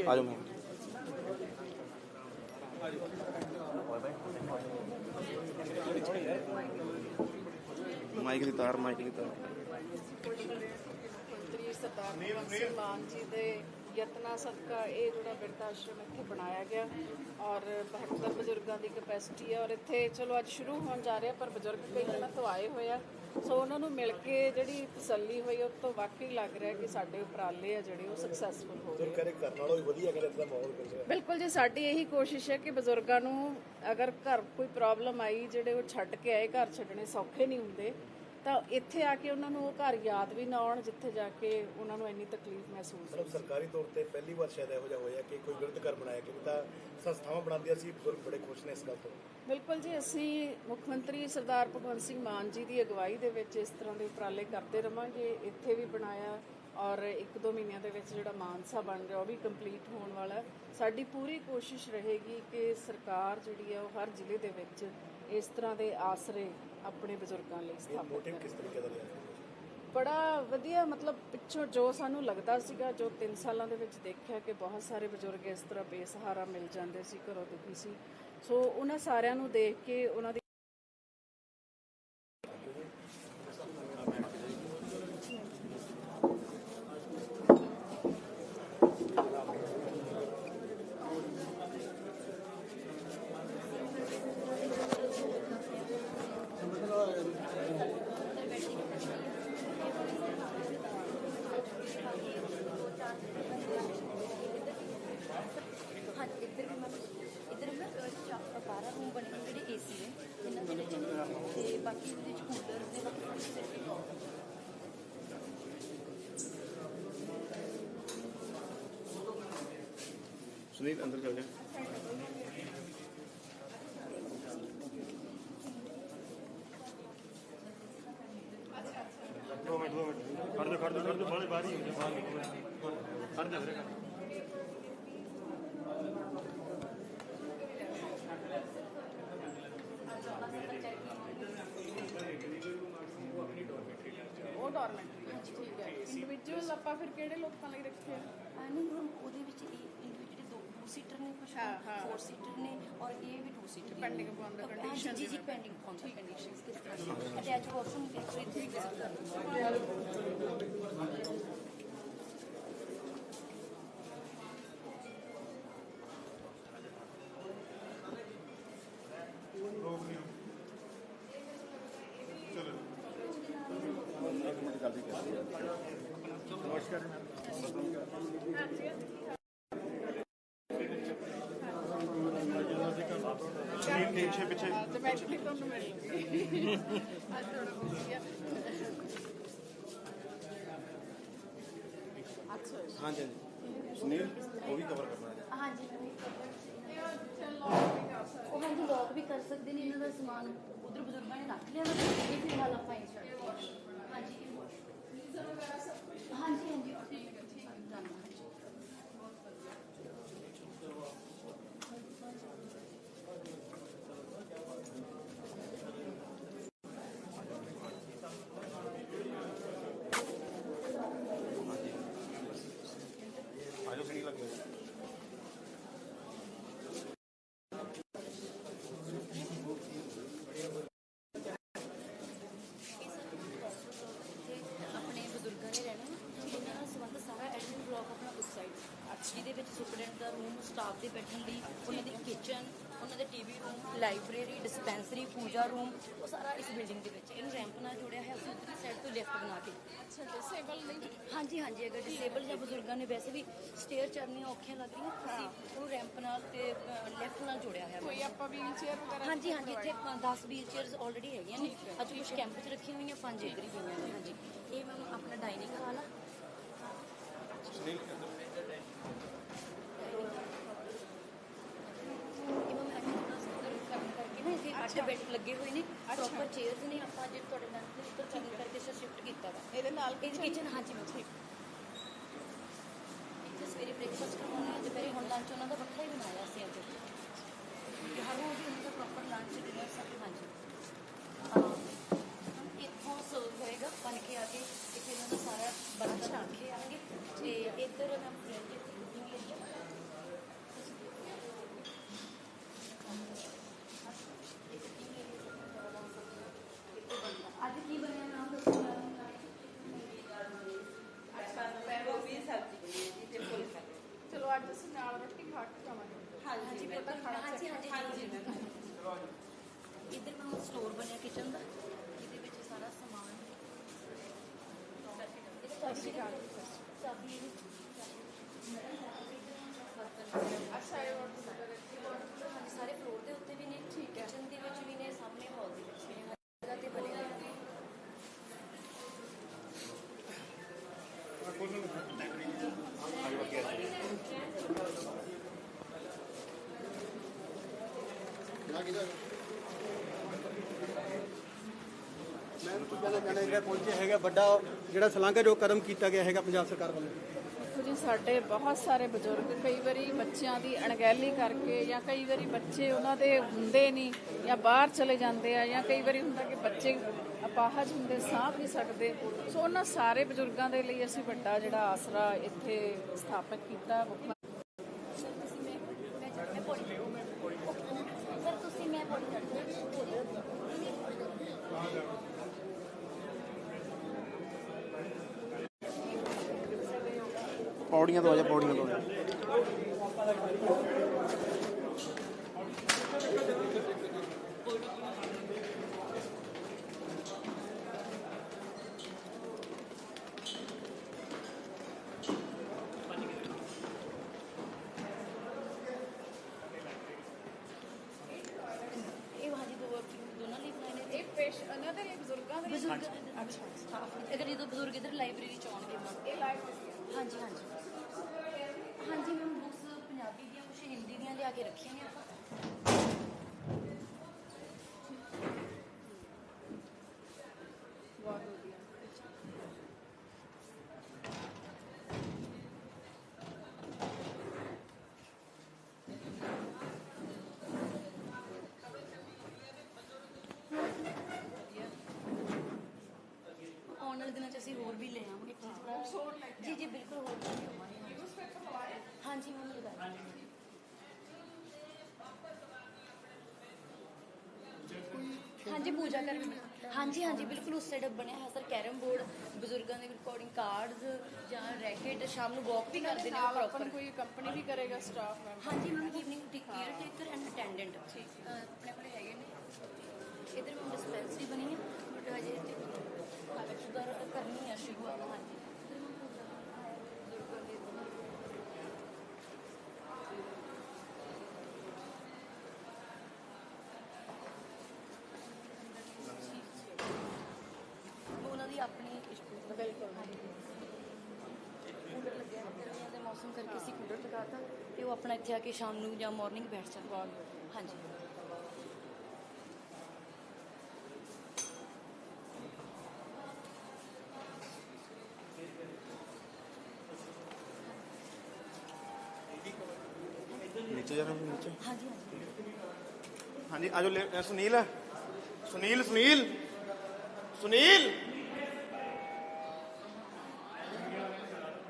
ਅੱਗੇ ਆ ਜਾਓ ਅੱਗੇ ਆ ਜਾਓ ਮੈਂ ਮਾਈਕ ਦੀ ਤਾਰ ਮਾਈਕ ਦੀ ਤਾਰ। ਮੰਤਰੀ ਸਰਦਾਰ ਭਗਵੰਤ ਸਿੰਘ ਮਾਨ ਜੀ ਦੇ ਯਤਨਾਂ ਸਦਕਾ ਇਹ ਜਿਹੜਾ ਬਿਰਧ ਆਸ਼ਰਮ ਇੱਥੇ ਬਣਾਇਆ ਗਿਆ ਔਰ 72 ਬਜ਼ੁਰਗਾਂ ਦੀ ਕਪੈਸਿਟੀ ਹੈ ਔਰ ਇੱਥੇ ਚਲੋ ਅੱਜ ਸ਼ੁਰੂ ਹੋਣ ਜਾ ਰਿਹਾ ਪਰ ਬਜ਼ੁਰਗ ਕਈ ਦਿਨਾਂ ਤੋਂ ਆਏ ਹੋਏ ਆ। ਸੋ ਉਹਨਾਂ ਨੂੰ ਮਿਲ ਕੇ ਜਿਹੜੀ ਤਸੱਲੀ ਹੋਈ ਉਹ ਤੋਂ ਵਾਕਈ ਲੱਗ ਰਿਹਾ ਕਿ ਸਾਡੇ ਉਪਰਾਲੇ ਆ ਜਿਹੜੇ ਉਹ ਸਕਸੈਸਫੁਲ ਹੋ ਆ। ਕਰੇ ਕਰਨ ਨਾਲੋਂ ਵੀ ਵਧੀਆ ਕਰੇ ਦਾ ਮਾਹੌਲ ਕਰ ਰਿਹਾ ਬਿਲਕੁਲ ਜੀ ਸਾਡੀ ਇਹੀ ਕੋਸ਼ਿਸ਼ ਹੈ ਕਿ ਬਜ਼ੁਰਗਾਂ ਨੂੰ ਅਗਰ ਘਰ ਕੋਈ ਪ੍ਰੋਬਲਮ ਆਈ ਜਿਹੜੇ ਉਹ ਛੱਡ ਕੇ ਆਏ ਘਰ ਛੱਡਣੇ ਸੌਖੇ ਨਹੀਂ ਹੁੰਦੇ ਤਾਂ ਇੱਥੇ ਆ ਕੇ ਉਹਨਾਂ ਨੂੰ ਉਹ ਘਰ ਯਾਦ ਵੀ ਨਾ ਆਉਣ ਜਿੱਥੇ ਜਾ ਕੇ ਉਹਨਾਂ ਨੂੰ ਇੰਨੀ ਤਕਲੀਫ ਮਹਿਸੂਸ ਮਤਲਬ ਸਰਕਾਰੀ ਤੌਰ ਤੇ ਪਹਿਲੀ ਵਾਰ ਸ਼ਾਇਦ ਇਹੋ ਜਿਹਾ ਹੋਇਆ ਕਿ ਕੋਈ ਵਿਰਧ ਘਰ ਬਣਾਇਆ ਕਿ ਤਾਂ ਸੰਸਥਾਵਾਂ ਬਣਾਉਂਦੀਆਂ ਸੀ ਬਜ਼ੁਰਗ ਬੜੇ ਖੁਸ਼ ਨੇ ਇਸ ਗੱਲ ਤੋਂ। ਬਿਲਕੁਲ ਜੀ ਅਸੀਂ ਮੁੱਖ ਮੰਤਰੀ ਸਰਦਾਰ ਭਗਵੰਤ ਸਿੰਘ ਮਾਨ ਜੀ ਦੀ ਅਗਵਾਈ ਦੇ ਵਿੱਚ ਇਸ ਤਰ੍ਹਾਂ ਦੇ ਉਪਰਾਲੇ ਕਰਦੇ ਰਵਾਂਗੇ। ਇੱਥੇ ਵੀ ਬਣਾਇਆ ਔਰ ਇੱਕ ਦੋ ਮਹੀਨਿਆਂ ਦੇ ਵਿੱਚ ਜਿਹੜਾ ਮਾਨਸਾ ਬਣ ਰਿਹਾ ਉਹ ਵੀ ਕੰਪਲੀਟ ਹੋਣ ਵਾਲਾ। ਸਾਡੀ ਪੂਰੀ ਕੋਸ਼ਿਸ਼ ਰਹੇਗੀ ਕਿ ਸਰਕਾਰ ਜਿਹੜੀ ਹੈ ਉਹ ਹਰ ਜ਼ਿਲ੍ਹੇ ਦੇ ਵਿੱਚ ਇਸ ਤਰ੍ਹਾਂ ਦੇ ਆਸਰੇ ਆਪਣੇ ਬਜ਼ੁਰਗਾਂ ਲਈ ਸਥਾਪਿਤ ਮੋਟਿਵ ਕਰੇ ਕਿਸ ਤਰੀਕੇ ਦਾ ਰਿਹਾ? ਬੜਾ ਵਧੀਆ ਮਤਲਬ ਪਿੱਛੋਂ ਜੋ ਸਾਨੂੰ ਲੱਗਦਾ ਸੀਗਾ ਜੋ 3 ਸਾਲਾਂ ਦੇ ਵਿੱਚ ਦੇਖਿਆ ਕਿ ਬਹੁਤ ਸਾਰੇ ਬਜ਼ੁਰਗ ਇਸ ਤਰ੍ਹਾਂ ਬੇਸਹਾਰਾ ਮਿਲ ਜਾਂਦੇ ਸੀ ਘਰੋਂ ਦੁਖੀ ਸੀ। ਸੋ ਉਹਨਾਂ ਸਾਰਿਆਂ ਨੂੰ ਦੇਖ ਕੇ ਉਹਨਾਂ ਦੀ ਹਾਂ ਇੱਧਰ ਵੀ ਮੈਂ ਇੱਧਰ ਨਾ ਚਾਰ ਬਾਰਾਂ ਰੂਮ ਬਣੇ ਹੋਏ ਜਿਹੜੇ ਏਸੀ ਨੇ ਇਹਨਾਂ ਦੇ ਵਿੱਚ ਤੇ ਬਾਕੀ ਉਹਦੇ ਵਿੱਚ ਕੂਲਰ ਦੇ ਬਾਕੀ ਫੈਸਿਲਿਟੀ ਸੁਨੀਲ ਅੰਦਰ ਚੱਲ ਜਾ। ਦੋ ਮਿੰਟ ਦੋ ਮਿੰਟ। ਖੜ ਜਾ ਖੜ ਜਾ ਖੜ ਜਾ ਬਾਹਰ ਬਾਹਰ ਹੀ। ਹੋ ਜਾ ਬਾਹਰ ਨਿਕਲ ਖੜ ਜਾ। ਵੀਰੇ ਉਹ ਡਾਰਮੈਂਟਰੀ ਠੀਕ ਹੈ। ਇੰਡੀਵਿਜੂਅਲ ਆਪਾਂ ਫਿਰ ਕਿਹੜੇ ਲੋਕਾਂ ਲਈ ਰੱਖੇ ਆ? ਨਹੀਂ ਉਹਦੇ ਵਿੱਚ ਇਹ ਸੀਟਰ ਨੇ ਕੁਝ ਹਾਂ, ਹਾਂ। ਫੋਰ ਸੀਟਰ ਨੇ ਔਰ ਇਹ ਵੀ two seater Depending upon the condition ਜੀ ਜੀ ਦੇ ਪੈਂਡਿੰਗ ਅਪਨ ਦਾ ਕੰਡੀਸ਼ਨਸ ਕਿਸ ਤਰ੍ਹਾਂ ਅਟੈਚ ਵਾਸ਼ਰੂਮ ਦੇ ਕੋਈ ਥ੍ਰੀ ਵਿਜ਼ਿਟ ਕਰ ਪਿੱਛੇ ਪਿੱਛੇ ਆਟੋਮੈਟਿਕਲੀ ਤੁਹਾਨੂੰ ਮਿਲ ਗਈ ਅੱਜ ਥੋੜਾ ਵਧੀਆ ਅੱਛਾ ਹਾਂਜੀ ਹਾਂਜੀ ਸੁਨੀਲ ਉਹ ਵੀ ਕਵਰ ਕਰਨਾ ਹੈ ਹਾਂਜੀ ਉਹ ਹਾਂਜੀ ਲੋਕ ਵੀ ਕਰ ਸਕਦੇ ਨੇ ਇਹਨਾਂ ਦਾ ਸਮਾਨ ਉਧਰ ਬਜ਼ੁਰਗਾਂ ਨੇ ਰੱਖ ਲਿਆ ਵਾ, ਇਹ ਫਿਲਹਾਲ ਆਪਾਂ ਇਹ ਛੱਡ ਦਿੰਦੇ ਹਾਂ। ਹਾਂਜੀ ਹਾਂਜੀ ਹਾਂਜੀ ਠੀਕ ਹੈ ਠੀਕ ਹੈ ਧੰਨਵਾਦ ਆ ਜਾਓ ਸੁਨੀਲ ਅੱਗੇ ਆਪਣੇ ਬਜ਼ੁਰਗਾਂ ਨੇ ਰਹਿਣਾ ਇਹਨਾਂ ਨਾਲ ਸੰਬੰਧ ਸਾਰਾ ਐਡਮਿਨ ਬਲਾਕ ਆਪਣਾ ਉਸ ਸਾਈਡ ਜਿਹਦੇ ਵਿੱਚ ਸੁਪਰਡੈਂਟ ਦਾ ਰੂਮ ਸਟਾਫ ਦੇ ਬੈਠਣ ਲਈ ਉਹਨਾਂ ਦੀ ਕਿਚਨ ਉਹਨਾਂ ਦੇ TV room library dispensary puja room ਉਹ ਸਾਰਾ ਇਸ ਬਿਲਡਿੰਗ ਦੇ ਵਿੱਚ ਇਹਨੂੰ ਰੈਂਪ ਨਾਲ ਜੋੜਿਆ ਹੈ ਅਸੀਂ ਉਧਰਲੀ ਸਾਈਡ ਤੋਂ ਲਿਫਟ ਬਣਾ ਕੇ। ਅੱਛਾ ਡਿਸੇਬਲ ਨਹੀਂ ਹਾਂਜੀ ਹਾਂਜੀ ਅਗਰ ਡਿਸੇਬਲ ਜਾਂ ਬਜ਼ੁਰਗਾਂ ਨੇ ਵੈਸੇ ਵੀ ਸਟੇਅਰ ਚੜ੍ਹਨੀਆਂ ਔਖੀਆਂ ਲੱਗ ਰਹੀਆਂ ਅਸੀਂ ਉਹਨੂੰ ਰੈਂਪ ਨਾਲ ਤੇ ਲੈਫਟ ਨਾਲ ਜੋੜਿਆ ਹੈ ਕੋਈ ਆਪਾਂ ਵੀਲ ਚੇਅਰ ਵਗੈਰਾ ਹਾਂਜੀ ਹਾਂਜੀ ਇੱਥੇ 10 ਵੀਲ ਚੇਅਰਸ ਆਲਰੇਡੀ ਹੈਗੀਆਂ ਨੇ। ਅੱਜ ਕੁਝ ਕੈਂਪ 'ਚ ਰੱਖੀਆਂ ਹੋਈਆਂ ਪੰਜ ਇੱਧਰ ਹੀ ਪਈਆਂ ਨੇ। ਹਾਂਜੀ। ਇਹ ਮੈਮ ਆਪਣਾ ਡਾਈਨਿੰਗ ਹਾਲ ਆ। ਇਹ ਬੈੱਡ ਲੱਗੇ ਹੋਏ ਨੇ ਪ੍ਰੋਪਰ ਚੇਅਰਸ ਨੇ ਆਪਾਂ ਜੇ ਤੁਹਾਡੇ ਨਾਲ ਉੱਪਰ ਚੇਂਜ ਕਰਕੇ ਸ਼ਿਫਟ ਕੀਤਾ ਵਾ। ਇਹਦੇ ਨਾਲ ਕਿਚਨ ਹਾਂਜੀ ਮੈਂ ਠੀਕ। ਇੱਥੇ ਸਵੇਰੇ ਬ੍ਰੇਕਫਾਸਟ ਕਰਵਾਉਣਾ ਹੈ ਦੁਪਹਿਰੇ ਹੁਣ ਲੰਚ ਉਹਨਾਂ ਦਾ ਵੱਖਰਾ ਹੀ ਬਣਾਇਆ ਸੀ ਅੱਜ। ਹਰ ਰੋਜ਼ ਉਹਨਾਂ ਦਾ ਪ੍ਰੋਪਰ ਲੰਚ ਡਿਨਰ ਸਭ ਹਾਂਜੀ। ਇੱਥੋਂ ਸਰਵ ਹੋਏਗਾ ਬਣ ਕੇ ਆ ਕੇ ਇੱਥੇ ਇਹਨਾਂ ਦਾ ਸਾਰਾ ਬਣਦਾ ਰੱਖੇ ਆਣਗੇ। ਤੇ ਇੱਧਰ ਮੈਂ ਚਾਬੀ ਚਾਬੀ ਅੱਛਾ ਇਹ ਹਾਂਜੀ ਸਾਰੇ ਫਲੋਰ ਦੇ ਉੱਤੇ ਵੀ ਨੇ ਠੀਕ ਹੈ ਕਿਚਨ ਦੇ ਵਿੱਚ ਵੀ ਨੇ ਸਾਹਮਣੇ ਹਾਲ ਦੇ ਵਿੱਚ ਵੀ ਨੇ ਹਰ ਜਗ੍ਹਾ ਤੇ ਬਣੇ ਹੋਏ ਨੇ ਮੈਂ ਕੁਝ ਕਹਿਣਾ ਚਾਹੁੰਦਾ ਪਹੁੰਚੇ ਹੈਗਾ ਵੱਡਾ ਜਿਹੜਾ ਸਲਾਘਾਯੋਗ ਕਦਮ ਕੀਤਾ ਗਿਆ ਹੈਗਾ ਪੰਜਾਬ ਸਰਕਾਰ ਵੱਲੋਂ। ਜੀ, ਸਾਡੇ ਬਹੁਤ ਸਾਰੇ ਬਜ਼ੁਰਗ ਕਈ ਵਾਰੀ ਬੱਚਿਆਂ ਦੀ ਅਣਗਹਿਲੀ ਕਰਕੇ ਜਾਂ ਕਈ ਵਾਰੀ ਬੱਚੇ ਉਹਨਾਂ ਦੇ ਹੁੰਦੇ ਨਹੀਂ ਜਾਂ ਬਾਹਰ ਚਲੇ ਜਾਂਦੇ ਆ ਜਾਂ ਕਈ ਵਾਰੀ ਹੁੰਦਾ ਕਿ ਬੱਚੇ ਅਪਾਹਜ ਹੁੰਦੇ, ਸਾਂਭ ਨਹੀਂ ਸਕਦੇ। ਸੋ ਉਹਨਾਂ ਸਾਰੇ ਬਜ਼ੁਰਗਾਂ ਦੇ ਲਈ ਅਸੀਂ ਵੱਡਾ ਜਿਹੜਾ ਆਸਰਾ ਇੱਥੇ ਸਥਾਪਿਤ ਕੀਤਾ ਮੁੱਖ ਮੰਤਰੀ ਸਰ ਤੁਸੀਂ ਮੈਂ ਮੈਂ ਚੱਲ ਮੈਂ ਪੌੜੀ ਸਰ ਤੁਸੀਂ ਮੈਂ ਪੌੜੀ ਚੜ੍ਹਦੀ ਪੌੜੀਆਂ ਤੋਂ ਆ ਜਾ ਪੌੜੀਆਂ ਤੋਂ ਇਹ ਹਾਂਜੀ ਦੋ ਦੋਨਾਂ ਲਈ ਬਣਾਏ ਨੇ। ਇਹ ਪੇਸ਼ ਉਹਨਾਂ ਦੇ ਲਈ ਬਜ਼ੁਰਗਾਂ ਦੇ ਲਈ ਬਜ਼ੁਰਗ ਅੱਛਾ। ਸਟਾਫ ਅਗਰ ਜਦੋਂ ਬਜ਼ੁਰਗ ਇਧਰ ਲਾਇਬ੍ਰੇਰੀ ਚ ਆਉਣਗੇ। ਇਹ ਲਾਈਵ ਹਾਂਜੀ ਹਾਂਜੀ। ਪੰਜਾਬੀ ਦੀਆਂ ਕੁਝ ਹਿੰਦੀ ਦੀਆਂ ਲਿਆ ਕੇ ਰੱਖੀਆਂ ਨੇ ਆਪਾਂ। ਬਹੁਤ ਵਧੀਆ ਆਉਣ ਵਾਲੇ ਦਿਨਾਂ ਚ ਅਸੀਂ ਹੋਰ ਵੀ ਲੈ ਆਵਾਂਗੇ ਜੀ ਜੀ ਬਿਲਕੁਲ ਹੋਰ ਵੀ ਲੈ ਆਵਾਂਗੇ ਹਾਂਜੀ ਮੈਮ ਲਗਾਇਆ ਹਾਂਜੀ ਪੂਜਾ ਕਰ ਹਾਂਜੀ ਹਾਂਜੀ ਬਿਲਕੁਲ ਉਸ ਸਾਈਡ ਬਣਿਆ ਹੈ ਸਰ ਕੈਰਮ ਬੋਰਡ ਬਜ਼ੁਰਗਾਂ ਦੇ ਰਿਕਾਰਡਿੰਗ ਕਾਰਡਸ ਜਾਂ ਰੈਕੇਟ ਸ਼ਾਮ ਨੂੰ ਵਾਕ ਵੀ ਕਰਦੇ ਨੇ ਨਾਲ ਕੋਈ ਕੰਪਨੀ ਵੀ ਕਰੇਗਾ ਸਟਾਫ ਮੈਂਬਰ ਹਾਂਜੀ ਮੈਮ ਈਵਨਿੰਗ ਦੀ ਕੇਅਰ ਟੇਕਰ ਐਂਡ ਅਟੈਂਡੈਂਟ ਆਪਣੇ ਕੋਲੇ ਹੈਗੇ ਨੇ। ਇਧਰ ਮੈਮ ਡਿਸਪੈਂਸਰੀ ਬਣੀ ਹੈ ਬਟ ਹਜੇ ਹਾਲੇ ਸੁਧਾਰ ਕਰਨੀ ਹੈ ਸ਼ੁਰੂਆਤ ਹਾਂਜੀ ਇੱਧਰ ma'am ਪੂਜਾ ਹੈ, ਬਜ਼ੁਰਗਾਂ ਦੀ ਉਹਨਾਂ ਦੀ ਆਪਣੀ ਬਿਲਕੁਲ ਕੂਲਰ ਲੱਗਿਆ ਹੈ, ਗਰਮੀਆਂ ਦੇ ਮੌਸਮ ਕਰਕੇ ਅਸੀਂ ਕੂਲਰ ਲਗਾਤਾ ਤੇ ਉਹ ਆਪਣਾ ਇੱਥੇ ਆ ਕੇ ਸ਼ਾਮ ਨੂੰ ਜਾਂ ਮਾਰਨਿੰਗ ਬੈਠ ਸਕਦਾ ਹਾਂਜੀ ਨੀਚੇ ਜਾਣਾ ਜੀ, ਨੀਚੇ ਹਾਂਜੀ ਹਾਂਜੀ ਹਾਂਜੀ ਆਜੋ ਲੈ ਅ, ਸੁਨੀਲ ਸੁਨੀਲ ਸੁਨੀਲ ਸੁਨੀਲ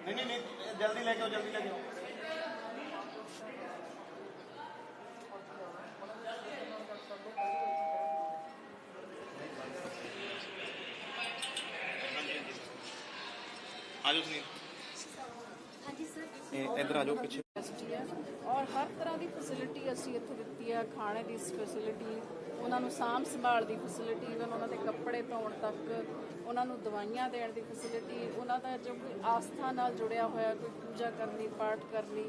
ਨਹੀਂ ਨਹੀਂ ਨਹੀਂ ਜਲਦੀ ਲੈ ਕੇ ਆਓ ਜਲਦੀ ਲੈ ਕੇ ਆਓ ਆਜੋ ਸੁਨੀਲ ਹਾਂਜੀ ਸਰ ਇਹ ਇੱਧਰ ਆਜੋ ਪਿੱਛੇ ਯੂਨੀਵਰਸਿਟੀ ਹੈ ਔਰ ਹਰ ਤਰ੍ਹਾਂ ਦੀ ਫੈਸਿਲਿਟੀ ਅਸੀਂ ਇੱਥੇ ਦਿੱਤੀ ਹੈ ਖਾਣੇ ਦੀ ਫੈਸਿਲਿਟੀ ਉਹਨਾਂ ਨੂੰ ਸਾਂਭ ਸੰਭਾਲ ਦੀ ਫੈਸਿਲਿਟੀ ਇਵਨ ਉਹਨਾਂ ਦੇ ਕੱਪੜੇ ਧੋਣ ਤੱਕ, ਉਹਨਾਂ ਨੂੰ ਦਵਾਈਆਂ ਦੇਣ ਦੀ ਫੈਸਿਲਿਟੀ ਉਹਨਾਂ ਦਾ ਜੋ ਕੋਈ ਆਸਥਾ ਨਾਲ ਜੁੜਿਆ ਹੋਇਆ, ਕੋਈ ਪੂਜਾ ਕਰਨੀ, ਪਾਠ ਕਰਨੀ,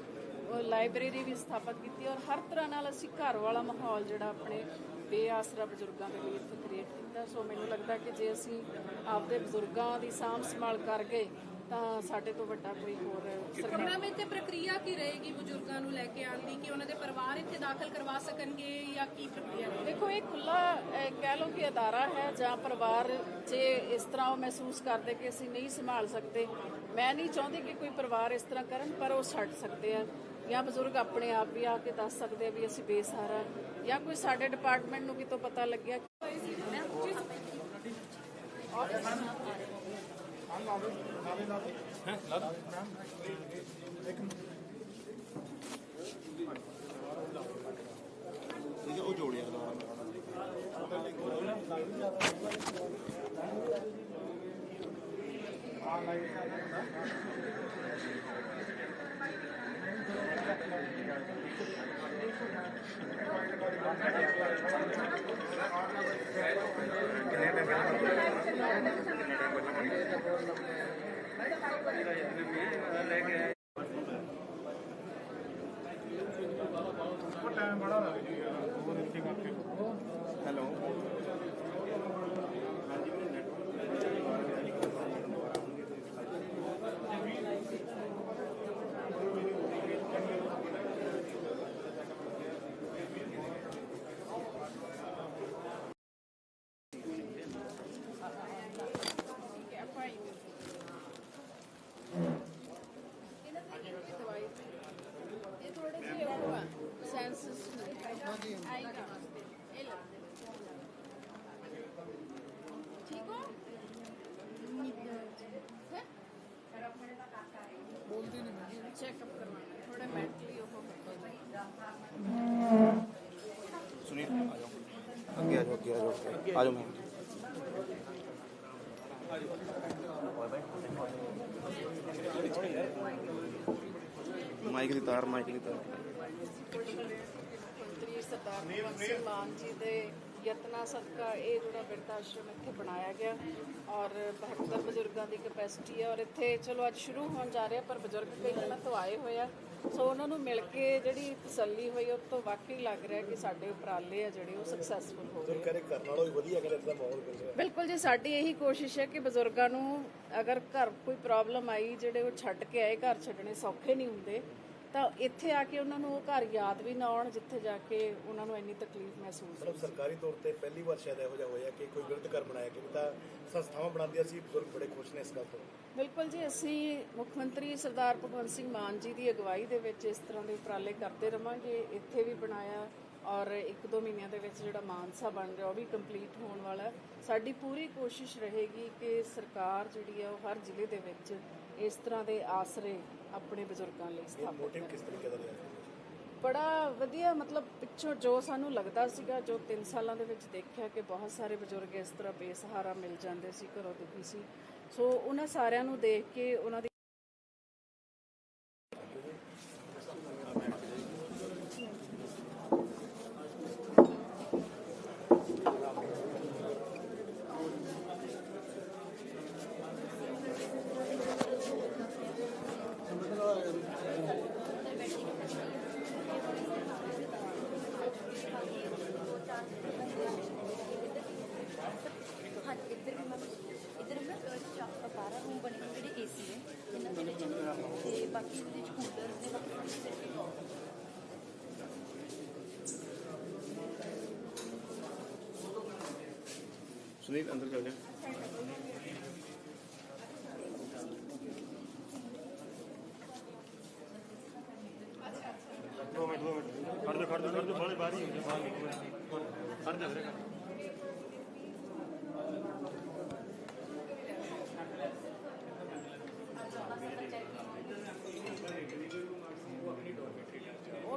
ਉਹ ਲਾਇਬ੍ਰੇਰੀ ਵੀ ਸਥਾਪਿਤ ਕੀਤੀ ਔਰ ਹਰ ਤਰ੍ਹਾਂ ਨਾਲ ਅਸੀਂ ਘਰ ਵਾਲਾ ਮਾਹੌਲ ਜਿਹੜਾ ਆਪਣੇ ਬੇਆਸਰਾ ਬਜ਼ੁਰਗਾਂ ਦੇ ਲਈ ਇੱਥੇ ਕ੍ਰੀਏਟ ਕੀਤਾ। ਸੋ ਮੈਨੂੰ ਲੱਗਦਾ ਕਿ ਜੇ ਅਸੀਂ ਆਪਦੇ ਬਜ਼ੁਰਗਾਂ ਦੀ ਸਾਂਭ ਸੰਭਾਲ ਕਰ ਗਏ ਤਾਂ ਸਾਡੇ ਤੋਂ ਵੱਡਾ ਕੋਈ ਹੋਰ ਸਰਕਾਰ ਪ੍ਰੋਗਰਾਮ ਵਿੱਚ ਪ੍ਰਕਿਰਿਆ ਕੀ ਰਹੇਗੀ ਬਜ਼ੁਰਗਾਂ ਨੂੰ ਲੈ ਕੇ ਆਉਣ ਦੀ ਕਿ ਉਹਨਾਂ ਦੇ ਪਰਿਵਾਰ ਇੱਥੇ ਦਾਖਲ ਕਰਵਾ ਸਕਣਗੇ ਜਾਂ ਕੀ ਪ੍ਰਕਿਰਿਆ? ਦੇਖੋ ਇਹ ਖੁੱਲਾ ਕਹਿ ਲਓ ਕਿ ਅਦਾਰਾ ਹੈ ਜਾਂ ਪਰਿਵਾਰ ਜੇ ਇਸ ਤਰ੍ਹਾਂ ਉਹ ਮਹਿਸੂਸ ਕਰਦੇ ਕਿ ਅਸੀਂ ਨਹੀਂ ਸੰਭਾਲ ਸਕਦੇ ਮੈਂ ਨਹੀਂ ਚਾਹੁੰਦੀ ਕਿ ਕੋਈ ਪਰਿਵਾਰ ਇਸ ਤਰ੍ਹਾਂ ਕਰਨ ਪਰ ਉਹ ਛੱਡ ਸਕਦੇ ਆ। ਜਾਂ ਬਜ਼ੁਰਗ ਆਪਣੇ ਆਪ ਵੀ ਆ ਕੇ ਦੱਸ ਸਕਦੇ ਆ ਵੀ ਅਸੀਂ ਬੇਸਹਾਰਾ ਜਾਂ ਕੋਈ ਸਾਡੇ ਡਿਪਾਰਟਮੈਂਟ ਨੂੰ ਕਿਤੋਂ ਪਤਾ ਲੱਗਿਆ ਠੀਕ ਹੈ ਉਹ ਜੋੜਿਆ ਦੁਬਾਰਾ ਹੈਲੋ ਆਜੋ ਮੈਮ। ਮਾਈਕ ਦੀ ਤਾਰ ਮਾਈਕ ਦੀ ਤਾਰ। ਤਰੀਰ ਸਰਦਾਰ ਸਲਮਾਨ ਜੀ ਦੇ ਯਤਨਾ ਸਦਕਾ ਇਹ ਜਿਹੜਾ ਬਿਰਧ ਆਸ਼ਰਮ ਇੱਥੇ ਬਣਾਇਆ ਗਿਆ ਔਰ 72 ਬਜ਼ੁਰਗਾਂ ਦੀ ਕਪੈਸਿਟੀ ਹੈ ਔਰ ਇੱਥੇ ਚਲੋ ਅੱਜ ਸ਼ੁਰੂ ਹੋਣ ਜਾ ਰਿਹਾ ਪਰ ਬਜ਼ੁਰਗ ਕਈ ਦਿਨਾਂ ਤੋਂ ਆਏ ਹੋਏ ਆ। ਸੋ ਉਹਨਾਂ ਨੂੰ ਮਿਲ ਕੇ ਜਿਹੜੀ ਤਸੱਲੀ ਹੋਈ ਉਹ ਤੋਂ ਵਾਕਈ ਲੱਗ ਰਿਹਾ ਕਿ ਸਾਡੇ ਉਪਰਾਲੇ ਆ ਜਿਹੜੇ ਉਹ ਸਕਸੈਸਫੁਲ ਹੋ ਗਏ ਕਰੇ ਕਰਨ ਨਾਲੋਂ ਵੀ ਵਧੀਆ ਕਰੇ ਦਾ ਮਾਹੌਲ ਮਿਲ ਰਿਹਾ। ਬਿਲਕੁਲ ਜੀ ਸਾਡੀ ਇਹੀ ਕੋਸ਼ਿਸ਼ ਹੈ ਕਿ ਬਜ਼ੁਰਗਾਂ ਨੂੰ ਅਗਰ ਘਰ ਕੋਈ ਪ੍ਰੋਬਲਮ ਆਈ ਜਿਹੜੇ ਉਹ ਛੱਡ ਕੇ ਆਏ ਘਰ ਛੱਡਣੇ ਸੌਖੇ ਨਹੀਂ ਹੁੰਦੇ ਤਾਂ ਇੱਥੇ ਆ ਕੇ ਉਹਨਾਂ ਨੂੰ ਉਹ ਘਰ ਯਾਦ ਵੀ ਨਾ ਆਉਣ ਜਿੱਥੇ ਜਾ ਕੇ ਉਹਨਾਂ ਨੂੰ ਇੰਨੀ ਤਕਲੀਫ ਮਹਿਸੂਸ ਮਤਲਬ ਸਰਕਾਰੀ ਤੌਰ ਤੇ ਪਹਿਲੀ ਵਾਰ ਸ਼ਾਇਦ ਇਹੋ ਜਿਹਾ ਹੋਇਆ ਕਿ ਕੋਈ ਵਿਰਧ ਘਰ ਬਣਾਇਆ ਕਿ ਤਾਂ ਸੰਸਥਾਵਾਂ ਬਣਾਉਂਦੀਆਂ ਸੀ ਬਜ਼ੁਰਗ ਬੜੇ ਖੁਸ਼ ਨੇ ਇਸ ਗੱਲ ਤੋਂ। ਬਿਲਕੁਲ ਜੀ ਅਸੀਂ ਮੁੱਖ ਮੰਤਰੀ ਸਰਦਾਰ ਭਗਵੰਤ ਸਿੰਘ ਮਾਨ ਜੀ ਦੀ ਅਗਵਾਈ ਦੇ ਵਿੱਚ ਇਸ ਤਰ੍ਹਾਂ ਦੇ ਉਪਰਾਲੇ ਕਰਦੇ ਰਵਾਂਗੇ। ਇੱਥੇ ਵੀ ਬਣਾਇਆ ਔਰ ਇੱਕ ਦੋ ਮਹੀਨਿਆਂ ਦੇ ਵਿੱਚ ਜਿਹੜਾ ਮਾਨਸਾ ਬਣ ਰਿਹਾ ਉਹ ਵੀ ਕੰਪਲੀਟ ਹੋਣ ਵਾਲਾ। ਸਾਡੀ ਪੂਰੀ ਕੋਸ਼ਿਸ਼ ਰਹੇਗੀ ਕਿ ਸਰਕਾਰ ਜਿਹੜੀ ਹੈ ਉਹ ਹਰ ਜ਼ਿਲ੍ਹੇ ਦੇ ਵਿੱਚ ਇਸ ਤਰ੍ਹਾਂ ਦੇ ਆਸਰੇ ਆਪਣੇ ਬਜ਼ੁਰਗਾਂ ਲਈ ਸਥਾਪਿਤ ਮੋਟਿਵ ਕਰੇ। ਕਿਸ ਤਰੀਕੇ ਦਾ ਰਿਹਾ? ਬੜਾ ਵਧੀਆ ਮਤਲਬ ਪਿੱਛੋਂ ਜੋ ਸਾਨੂੰ ਲੱਗਦਾ ਸੀਗਾ ਜੋ 3 ਸਾਲਾਂ ਦੇ ਵਿੱਚ ਦੇਖਿਆ ਕਿ ਬਹੁਤ ਸਾਰੇ ਬਜ਼ੁਰਗ ਇਸ ਤਰ੍ਹਾਂ ਬੇਸਹਾਰਾ ਮਿਲ ਜਾਂਦੇ ਸੀ ਘਰੋਂ ਦੁਖੀ ਸੀ। ਸੋ ਉਹਨਾਂ ਸਾਰਿਆਂ ਨੂੰ ਦੇਖ ਕੇ ਉਹਨਾਂ ਦੀ ਹਾਂ ਇੱਧਰ ਵੀ ਮੈਂ ਇੱਧਰ ਮੈਂ ਚਾਰ 12 ਰੂਮ ਬਣੇ ਹੋਏ ਜਿਹੜੇ ਏਸੀ ਹੈ ਇਹਨਾਂ ਦੇ ਵਿੱਚ ਤੇ ਬਾਕੀ ਉਹਦੇ ਵਿੱਚ ਕੂਲਰ ਨੇ ਬਾਕੀ ਸੈਟਿੰਗ ਆਉਂਦੀ ਸੁਨੀਲ ਅੰਦਰ ਚਲ ਜਾ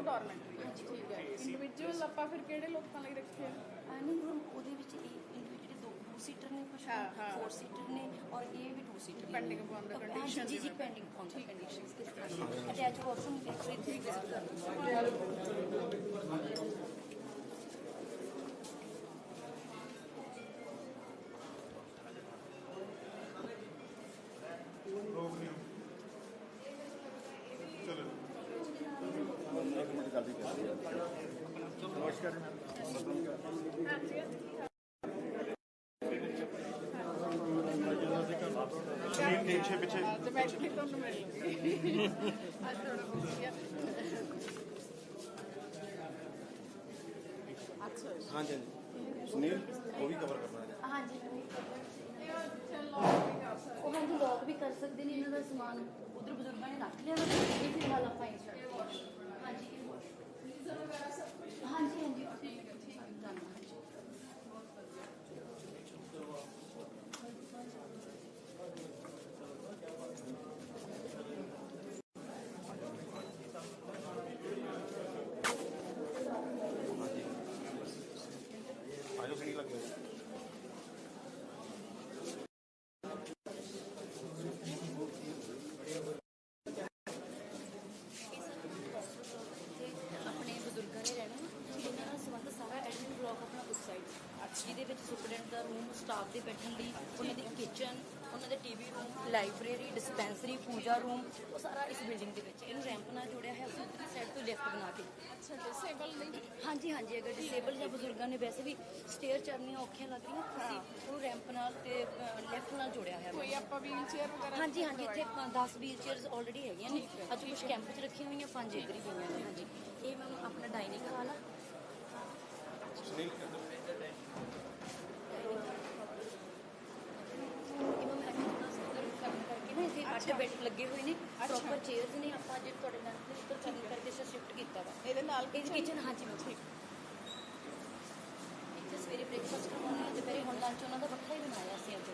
ਡੋਰਮੈਂਟਰੀ ਠੀਕ ਹੈ। ਇੰਡੀਵਿਜੂਅਲ ਆਪਾਂ ਫਿਰ ਕਿਹੜੇ ਲੋਕਾਂ ਲਈ ਰੱਖਿਆ ਨਹੀਂ ਹੁਣ ਉਹਦੇ ਵਿੱਚ ਇਹ ਇੰਡੀਵਿਜੂਅਲੀ ਦੋ ਟੂ ਸੀਟਰ ਨੇ ਕੁਝ ਹਾਂ, ਹਾਂ। ਫੋਰ ਸੀਟਰ ਨੇ ਔਰ ਇਹ ਵੀ two seater Depending upon the conditions ਜੀ ਜੀ। ਪੈਂਡਿੰਗ ਅਪਨ the conditions ਕਿਸ ਤਰ੍ਹਾਂ ਅਟੈਚ ਵਾਸ਼ਰੂਮ ਕਿਸ ਤਰ੍ਹਾਂ ਵਿਜ਼ਿਟ ਕਰਨਾ ਸੁਨੀਲ ਪਿੱਛੇ ਪਿੱਛੇ ਤੇ ਮੈਂ ਕਿ ਤੁਹਾਨੂੰ ਮਿਲ ਲੂੰਗੀ ਅੱਜ ਥੋੜਾ ਵਧੀਆ ਹਾਂਜੀ ਹਾਂਜੀ। ਸੁਨੀਲ, ਉਹ ਵੀ ਕਵਰ ਕਰਨਾ ਹੈ। ਹਾਂਜੀ, ਉਹ ਹਾਂਜੀ ਲੋਕ ਵੀ ਕਰ ਸਕਦੇ ਨੇ ਇਹਨਾਂ ਦਾ ਸਮਾਨ। ਉਧਰ ਬਜ਼ੁਰਗਾਂ ਨੇ ਰੱਖ ਲਿਆ ਵਾ ਇਹ ਫਿਰ ਹਾਲ ਆਪਾਂ ਇਸ ਹਾਂਜੀ। ਬੈਠਣ ਲਈ ਉਹਨਾਂ ਦੀ ਕਿਚਨ ਉਹਨਾਂ ਦੇ TV room library dispensary puja room ਉਹ ਸਾਰਾ ਇਸ ਬਿਲਡਿੰਗ ਦੇ ਵਿੱਚ ਇਹਨੂੰ ਰੈਂਪ ਨਾਲ ਜੋੜਿਆ ਹੈ ਅਸੀਂ ਉੱਤਰੀ ਸਾਈਡ ਤੋਂ ਲਿਫਟ ਬਣਾ ਕੇ। ਅੱਛਾ ਡਿਸੇਬਲ ਲਈ? ਹਾਂਜੀ ਹਾਂਜੀ ਅਗਰ ਡਿਸੇਬਲ ਜਾਂ ਬਜ਼ੁਰਗਾਂ ਨੇ ਵੈਸੇ ਵੀ ਸਟੇਅਰ ਚੜ੍ਹਨੀਆਂ ਔਖੀਆਂ ਲੱਗ ਰਹੀਆਂ ਅਸੀਂ ਉਹ ਰੈਂਪ ਨਾਲ ਤੇ ਲੈਫਟ ਨਾਲ ਜੋੜਿਆ ਹੋਇਆ। ਕੋਈ ਆਪਾਂ ਵੀਲ ਚੇਅਰ ਵਗੈਰਾ ਹਾਂਜੀ ਹਾਂਜੀ ਇੱਥੇ 10 ਵੀਲ ਚੇਅਰਸ ਆਲਰੇਡੀ ਹੈਗੀਆਂ ਨੇ। ਅੱਜ ਕੁਝ ਕੈਂਪ 'ਚ ਰੱਖੀਆਂ ਹੋਈਆਂ ਪੰਜ ਇੱਧਰ ਹੀ ਪਈਆਂ ਨੇ। ਹਾਂਜੀ। ਇਹ ਮੈਮ ਆਪਣਾ ਡਾਈਨਿੰਗ ਹਾਲ ਆ। ਇਹ ਮੈਮ ਐਕਚੁਅਲੀ ਕਰਨ ਅੱਠ ਬੈੱਡ ਲੱਗੇ ਹੋਏ ਨੇ ਪ੍ਰੋਪਰ ਚੇਅਰਸ ਨੇ ਆਪਾਂ ਜੇ ਤੁਹਾਡੇ ਨਾਲ ਉੱਪਰ ਕਰਨ ਕਰਕੇ ਸ਼ਿਫਟ ਕੀਤਾ ਵਾ। ਇਹਦੇ ਨਾਲ ਇਹ ਕਿਚਨ ਹਾਂਜੀ ਠੀਕ ਇੱਥੇ ਸਵੇਰੇ ਬ੍ਰੇਕਫਾਸਟ ਕਰਵਾਉਣਾ ਹੈ ਦੁਪਹਿਰੇ ਹੁਣ ਲੰਚ ਉਹਨਾਂ ਦਾ ਵੱਖਰਾ ਹੀ ਬਣਾਇਆ ਸੀ ਅੱਜ।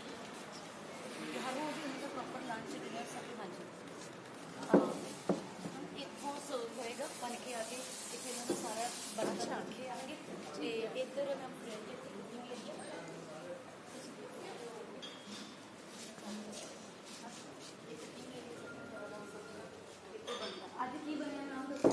ਕਿ ਹਰ ਰੋਜ਼ ਉਹਨਾਂ ਦਾ ਪ੍ਰੋਪਰ ਲੰਚ ਡਿਨਰ ਸਭ ਹਾਂਜੀ ਅਹ ਇੱਥੋਂ ਸਰਵ ਹੋਏਗਾ ਬਣ ਕੇ ਆ ਕੇ ਇੱਥੇ ਇਹਨਾਂ ਦਾ ਸਾਰਾ ਬਰਤਨ ਰੱਖੇ ਆਣਗੇ ਤੇ ਇੱਧਰ ਮੈਂ ਫ੍ਰਿਜ ਇੱਥੇ ਕੁਕਿੰਗ ਏਰੀਆ ਅੱਜ ਕੀ ਬਣਿਆ ਨਾਮ ਦੱਸੋ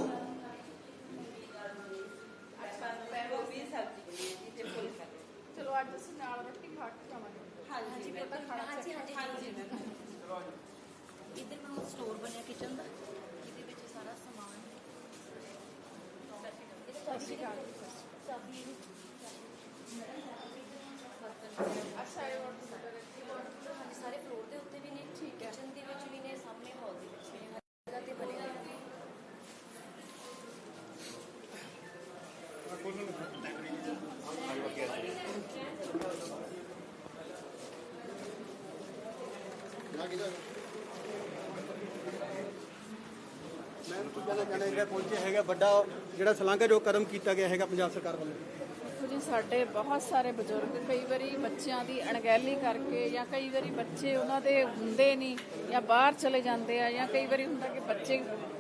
ਚਲੋ ਅੱਜ ਅਸੀਂ ਨਾਲ ਰੋਟੀ ਖਾ ਕੇ ਜਾਵਾਂਗੇ ਹਾਂਜੀ ਬਿਲਕੁਲ ਹਾਂਜੀ ਹਾਂਜੀ ਹਾਂਜੀ ਇੱਧਰ ਮੈਂ ਸਟੋਰ ਬਣਿਆ ਕਿਚਨ ਦਾ ਇਹਦੇ ਵਿੱਚ ਸਾਰਾ ਸਮਾਨ ਸਤਿ ਸ਼੍ਰੀ ਅਕਾਲ ਅੱਛਾ ਇਹ ਵਾਟਰ ਹਾਂਜੀ ਸਾਰੇ ਫਲੋਰ ਦੇ ਉੱਤੇ ਵੀ ਨੇ ਠੀਕ ਹੈ ਕਿਚਨ ਦੇ ਵਿੱਚ ਵੀ ਨੇ ਸਾਹਮਣੇ ਹਾਲ ਦੇ ਵਿੱਚ ਵੀ ਨੇ ਹਰ ਜਗ੍ਹਾ ਤੇ ਬਣੇ ਹੋਏ ਨੇ ਮੈਂ ਕਹਿਣਾ ਪਹੁੰਚੇ ਹੈਗਾ, ਵੱਡਾ ਜਿਹੜਾ ਸ਼ਲਾਘਾਯੋਗ ਕਦਮ ਕੀਤਾ ਗਿਆ ਹੈਗਾ ਪੰਜਾਬ ਸਰਕਾਰ ਵੱਲੋਂ। ਜੀ, ਸਾਡੇ ਬਹੁਤ ਸਾਰੇ ਬਜ਼ੁਰਗ ਕਈ ਵਾਰੀ ਬੱਚਿਆਂ ਦੀ ਅਣਗਹਿਲੀ ਕਰਕੇ ਜਾਂ ਕਈ ਵਾਰੀ ਬੱਚੇ ਉਹਨਾਂ ਦੇ ਹੁੰਦੇ ਨਹੀਂ ਜਾਂ ਬਾਹਰ ਚਲੇ ਜਾਂਦੇ ਆ ਜਾਂ ਕਈ ਵਾਰੀ ਹੁੰਦਾ ਕਿ ਬੱਚੇ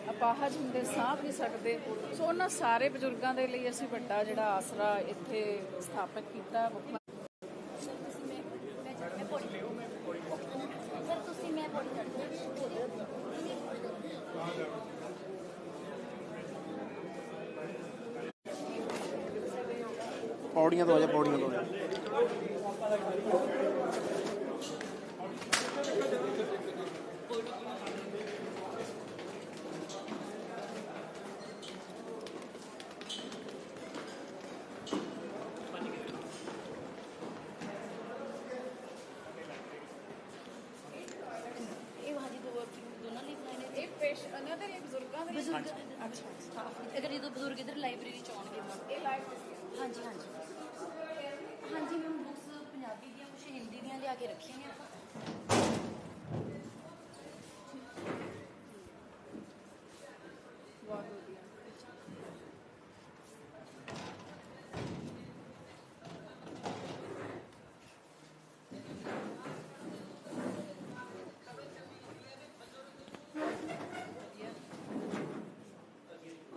ਅਪਾਹਜ ਹੁੰਦੇ, ਸਾਂਭ ਨਹੀਂ ਸਕਦੇ। ਸੋ ਉਹਨਾਂ ਸਾਰੇ ਬਜ਼ੁਰਗਾਂ ਦੇ ਲਈ ਅਸੀਂ ਵੱਡਾ ਜਿਹੜਾ ਆਸਰਾ ਇੱਥੇ ਸਥਾਪਿਤ ਕੀਤਾ ਮੁੱਖ ਮੰਤਰੀ ਸਰ ਤੁਸੀਂ ਮੈਂ ਮੈਂ ਚੜ੍ਹ- ਮੈਂ ਪੌੜੀ ਸਰ ਤੁਸੀਂ ਮੈਂ ਪੌੜੀ ਚੜ੍ਹ ਪੌੜੀਆਂ ਤੋਂ ਆ ਜਾ ਪੌੜੀਆਂ ਤੋਂ ਆ ਜਾ ਇਹ ਹਾਂਜੀ ਦੋ ਦੋਨਾਂ ਲਈ ਬਣਾਏ ਨੇ ਇਹ ਪੇਸ਼ ਉਹਨਾਂ ਦੇ ਲਈ ਬਜ਼ੁਰਗਾਂ ਦੇ ਲਈ ਬਜ਼ੁਰਗ ਅੱਛਾ ਸਟਾਫ ਅਗਰ ਜਦੋਂ ਬਜ਼ੁਰਗ ਇਧਰ ਲਾਇਬ੍ਰੇਰੀ ਚ ਆਉਣਗੇ ਇਹ ਲਾਈਵ ਹਾਂਜੀ ਹਾਂਜੀ ਹਾਂਜੀ। ਮੈਂ ਬੁੱਕਸ ਪੰਜਾਬੀ ਦੀਆਂ ਕੁਝ ਹਿੰਦੀ ਦੀਆਂ ਲਿਆ ਕੇ ਰੱਖੀਆਂ ਨੇ। ਆਪਾਂ ਬਹੁਤ ਵਧੀਆ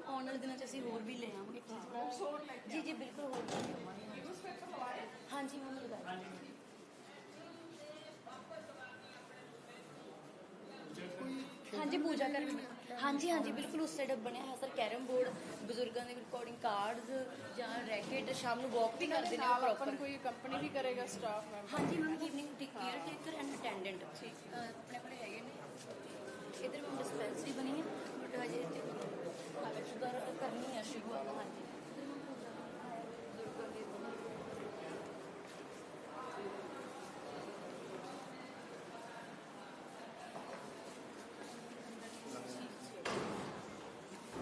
ਆਉਣ ਵਾਲੇ ਦਿਨਾਂ ਚ ਅਸੀਂ ਹੋਰ ਵੀ ਲੈ ਆਵਾਂਗੇ ਜੀ ਜੀ ਬਿਲਕੁਲ ਹੋਰ ਲੈ ਕੇ ਆਵਾਂਗੇ ਹਾਂਜੀ ਮੈਂ ਲਗਾਇਆ ਹਾਂਜੀ ਪੂਜਾ ਕਰਨ ਹਾਂਜੀ ਹਾਂਜੀ ਬਿਲਕੁਲ ਉਸ ਸਾਈਡ ਬਣਿਆ ਹੈ ਸਰ ਕੈਰਮ ਬੋਰਡ ਬਜ਼ੁਰਗਾਂ ਦੇ ਰਿਕਾਰਡਿੰਗ ਕਾਰਡਸ ਜਾਂ ਰੈਕਟ ਸ਼ਾਮ ਨੂੰ ਵਾਕ ਵੀ ਕਰਦੇ ਨੇ ਪ੍ਰੋਪਰ ਕੋਈ ਕੰਪਨੀ ਵੀ ਕਰੇਗਾ ਸਟਾਫ ਮੈਂਬਰ ਹਾਂਜੀ ma'am evening caretaker and attendant ਆਪਣੇ ਕੋਲੇ ਹੈਗੇ ਨੇ। ਇਧਰ ਮੈਮ ਡਿਸਪੈਂਸਰੀ ਬਣੀ ਹੈ ਬਟ ਹਜੇ ਤੇ ਹਾਲੇ ਸੁਧਾਰ ਕਰਨੀ ਹੈ ਸ਼ੁਰੂਆਤ ਹਾਂਜੀ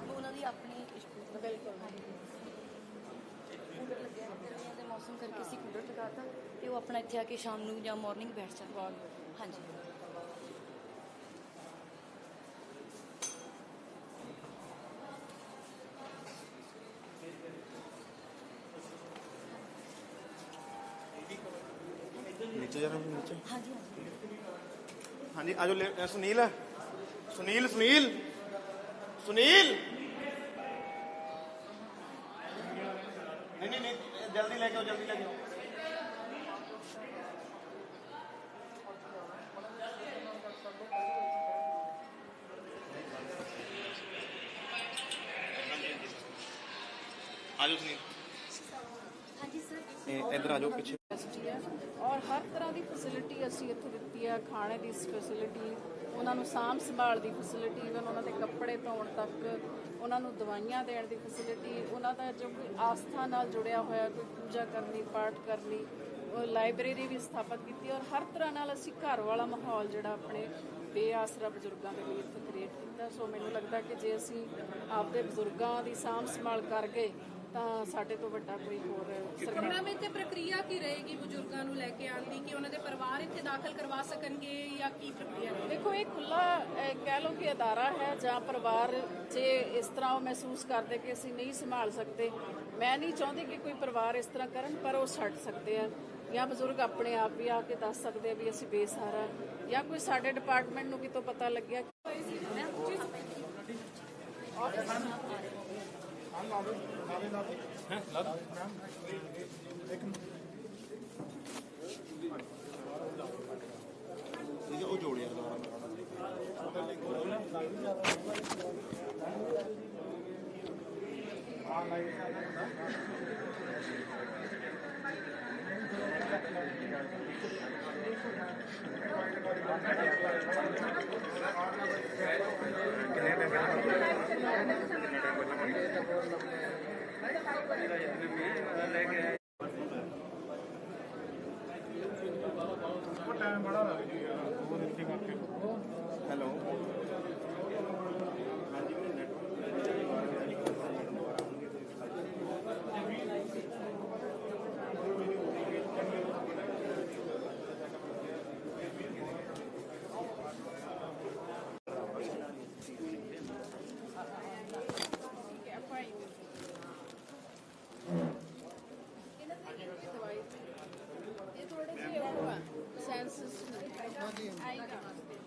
ਉਹਨਾਂ ਦੀ ਆਪਣੀ ਬਿਲਕੁਲ ਕੂਲਰ ਲੱਗਿਆ ਹੈ ਗਰਮੀਆਂ ਦੇ ਮੌਸਮ ਕਰਕੇ ਅਸੀਂ ਕੂਲਰ ਲਗਾਤਾ ਤੇ ਉਹ ਆਪਣਾ ਇੱਥੇ ਆ ਕੇ ਸ਼ਾਮ ਨੂੰ ਜਾਂ ਮਾਰਨਿੰਗ ਬੈਠ ਜਾਂਦਾ ਹਾਂਜੀ। ਨੀਚੇ ਜਾਣਾ ਨੀਚੇ। ਹਾਂਜੀ ਹਾਂਜੀ। ਹਾਂਜੀ ਆਜੋ ਸੁਨੀਲ। ਸੁਨੀਲ ਸੁਨੀਲ। ਸੁਨੀਲ ਨਹੀਂ ਨਹੀਂ ਨਹੀਂ ਜਲਦੀ ਲੈ ਕੇ ਆਓ ਜਲਦੀ ਲੈ ਕੇ ਆਓ ਆਜੋ ਸੁਨੀਲ ਹਾਂਜੀ ਸਰ। ਇਹ ਇੱਧਰ ਆਜੋ ਪਿੱਛੇ। ਯੂਨੀਵਰਸਿਟੀ ਹੈ ਔਰ ਹਰ ਤਰ੍ਹਾਂ ਦੀ ਫੈਸਿਲਿਟੀ ਅਸੀਂ ਇੱਥੇ ਦਿੱਤੀ ਹੈ ਖਾਣੇ ਦੀ ਫੈਸਿਲਿਟੀ ਉਹਨਾਂ ਨੂੰ ਸਾਂਭ ਸੰਭਾਲ ਦੀ ਫੈਸਿਲਿਟੀ ਇਵਨ ਉਹਨਾਂ ਦੇ ਕੱਪੜੇ ਧੋਣ ਤੱਕ ਉਹਨਾਂ ਨੂੰ ਦਵਾਈਆਂ ਦੇਣ ਦੀ ਫੈਸਿਲਿਟੀ ਉਹਨਾਂ ਦਾ ਜੋ ਕੋਈ ਆਸਥਾ ਨਾਲ ਜੁੜਿਆ ਹੋਇਆ ਕੋਈ ਪੂਜਾ ਕਰਨੀ ਪਾਠ ਕਰਨੀ ਉਹ ਲਾਇਬ੍ਰੇਰੀ ਵੀ ਸਥਾਪਿਤ ਕੀਤੀ ਔਰ ਹਰ ਤਰ੍ਹਾਂ ਨਾਲ ਅਸੀਂ ਘਰ ਵਾਲਾ ਮਾਹੌਲ ਜਿਹੜਾ ਆਪਣੇ ਬੇਆਸਰਾ ਬਜ਼ੁਰਗਾਂ ਦੇ ਲਈ ਇੱਥੇ ਕ੍ਰੀਏਟ ਕੀਤਾ। ਸੋ ਮੈਨੂੰ ਲੱਗਦਾ ਕਿ ਜੇ ਅਸੀਂ ਆਪਦੇ ਬਜ਼ੁਰਗਾਂ ਦੀ ਸਾਂਭ ਸੰਭਾਲ ਕਰ ਗਏ ਤਾਂ ਸਾਡੇ ਤੋਂ ਵੱਡਾ ਕੋਈ ਹੋਰ ਸਰਕਾਰ ਪ੍ਰੋਗਰਾਮ ਇੱਥੇ ਪ੍ਰਕਿਰਿਆ ਕੀ ਰਹੇਗੀ ਬਜ਼ੁਰਗਾਂ ਨੂੰ ਲੈ ਕੇ ਆਉਣ ਦੀ? ਕਿ ਉਹਨਾਂ ਦੇ ਪਰਿਵਾਰ ਇੱਥੇ ਦਾਖਲ ਕਰਵਾ ਸਕਣਗੇ ਜਾਂ ਕੀ ਪ੍ਰਕਿਰਿਆ ਦੇਖੋ ਇਹ ਖੁੱਲਾ ਕਹਿ ਲਓ ਕਿ ਅਦਾਰਾ ਹੈ ਜਾਂ ਪਰਿਵਾਰ ਜੇ ਇਸ ਤਰ੍ਹਾਂ ਉਹ ਮਹਿਸੂਸ ਕਰਦੇ ਕਿ ਅਸੀਂ ਨਹੀਂ ਸੰਭਾਲ ਸਕਦੇ ਮੈਂ ਨਹੀਂ ਚਾਹੁੰਦੀ ਕਿ ਕੋਈ ਪਰਿਵਾਰ ਇਸ ਤਰ੍ਹਾਂ ਕਰਨ ਪਰ ਉਹ ਛੱਡ ਸਕਦੇ ਆ। ਜਾਂ ਬਜ਼ੁਰਗ ਆਪਣੇ ਆਪ ਵੀ ਆ ਕੇ ਦੱਸ ਸਕਦੇ ਆ ਵੀ ਅਸੀਂ ਬੇਸਹਾਰਾ ਜਾਂ ਕੋਈ ਸਾਡੇ ਡਿਪਾਰਟਮੈਂਟ ਨੂੰ ਕਿਤੋਂ ਪਤਾ ਲੱਗਿਆ ਠੀਕ ਹੈ ਉਹ ਜੋੜਿਆ ਆ ਲਾਈਨ ਕਰਦਾ 这个也个别的那个